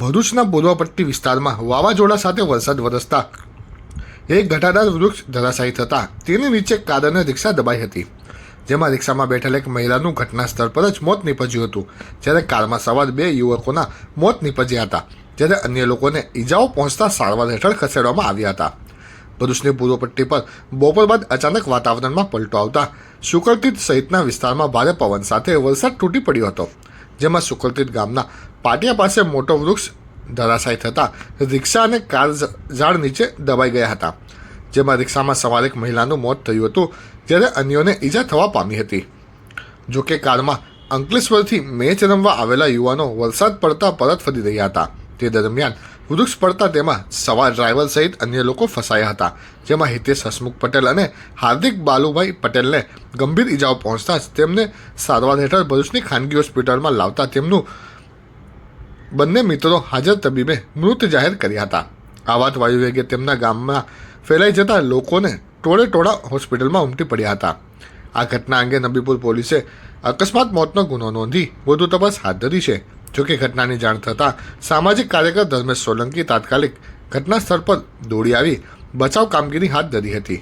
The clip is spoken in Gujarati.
ભરૂચના પૂર્વપટ્ટી વિસ્તારમાં વાવાઝોડા સાથે વરસાદ વરસતા. એક ઘટાદાર વૃક્ષ ધરાશાયી થતાં તેની નીચે કાર અને રિક્ષા દબાઈ હતી. જેમાં રિક્ષામાં બેઠેલ એક મહિલાનું ઘટના સ્થળ પર જ મોત નીપજ્યું હતું. જ્યારે કારમાં સવાર બે યુવકોના મોત નીપજ્યા હતા. જ્યારે અન્ય લોકોને ઈજાઓ પહોંચતા સારવાર હેઠળ ખસેડવામાં આવ્યા હતા. ભરૂચની પૂર્વ પટ્ટી પર બપોર બાદ અચાનક વાતાવરણમાં પલટો આવતા શુકલતીત સહિતના વિસ્તારમાં ભારે પવન સાથે વરસાદ તૂટી પડ્યો હતો. જેમાં સુકલતીત ગામના પાટિયા પાસે મોટો વૃક્ષ ધરાશાય થતાં રિક્ષા અને કાર ઝાડ નીચે દબાઈ ગયા હતા. જેમાં રિક્ષામાં સવાર એક મહિલાનું મોત થયું હતું, જ્યારે અન્યોને ઈજા થવા પામી હતી. જોકે કારમાં અંકલેશ્વરથી મેચ રમવા આવેલા યુવાનો વરસાદ પડતા પરત ફરી રહ્યા હતા. તે દરમિયાન વૃક્ષ પડતા તેમાં સવાર ડ્રાઈવર સહિત અન્ય લોકો ફસાયા હતા, જેમાં હિતેશ હસમુખ પટેલ અને હાર્દિક બાલુભાઈ પટેલને ગંભીર ઈજાઓ પહોંચતા જ તેમને સારવાર હેઠળ ભરૂચની ખાનગી હોસ્પિટલમાં લાવતા તેમનું બંને મિત્રો હાજર તબીબે મૃત જાહેર કર્યા હતા. આ વાત વાયુવેગે તેમના ગામમાં ફેલાઈ જતા લોકોને ટોળે ટોળા હોસ્પિટલમાં ઉમટી પડ્યા હતા. આ ઘટના અંગે નબીપુર પોલીસે અકસ્માત મોતનો ગુનો નોંધી વધુ તપાસ હાથ ધરી છે. જોકે ઘટનાની જાણ થતાં સામાજિક કાર્યકર ધર્મેશ સોલંકી તાત્કાલિક ઘટના સ્થળ પર દોડી આવી બચાવ કામગીરી હાથ ધરી હતી.